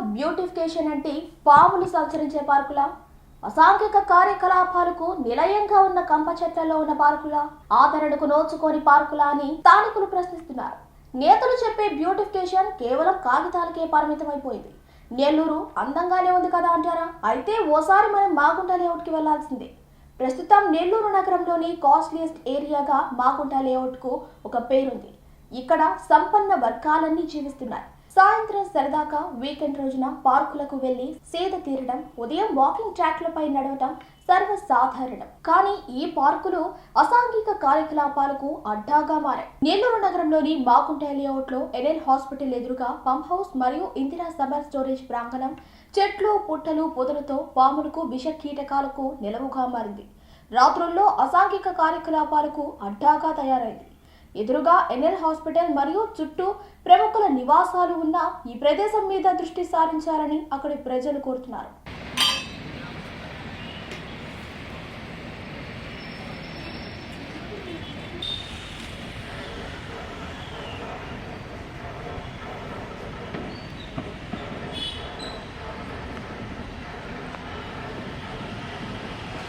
Beautification అంటే పాములు సంచరించే పార్కులా? అసాంఘిక కార్యకలాపాలకు నిలయంగా ఉన్న కంప చెట్లలో ఉన్న పార్కులా? ఆదరణకు నోచుకోని పార్కులా అని స్థానికులు ప్రశ్నిస్తున్నారు. నేతలు చెప్పే బ్యూటిఫికేషన్ కేవలం కాగితాలకే పరిమితమైపోయింది. నెల్లూరు అందంగానే ఉంది కదా అంటారా? అయితే ఓసారి మనం మాగుంట లేఅవుట్కి వెళ్ళాల్సిందే. ప్రస్తుతం నెల్లూరు నగరంలోని కాస్ట్లీయెస్ట్ ఏరియాగా మాగుంట లేఅవుట్కు ఒక పేరుంది. ఇక్కడ సంపన్న వర్గాలన్నీ జీవిస్తున్నాయి. సాయంత్రం సరదాగా వీకెండ్ రోజున పార్కులకు వెళ్ళి సేద తీరడం ఉదయం వాకింగ్ ట్రాక్లపై నడవటం సర్వసాధారణం. కానీ ఈ పార్కులు అసాంఘిక కార్యకలాపాలకు అడ్డాగా మారాయి. నెల్లూరు నగరంలోని మాకుంట లేఅవుట్లో ఎన్ఎల్ హాస్పిటల్ ఎదురుగా పంప్ హౌస్ మరియు ఇందిరా సమ్మర్ స్టోరేజ్ ప్రాంగణం చెట్లు పుట్టలు పొదలతో పాములకు విష కీటకాలకు నిలవుగా మారింది. రాత్రుల్లో అసాంఘిక కార్యకలాపాలకు అడ్డాగా తయారైంది. ఎదురుగా ఎన్ఎల్ హాస్పిటల్ మరియు చుట్టూ ప్రముఖుల నివాసాలు ఉన్న ఈ ప్రదేశం మీద దృష్టి సారించాలని అక్కడి ప్రజలు కోరుతున్నారు.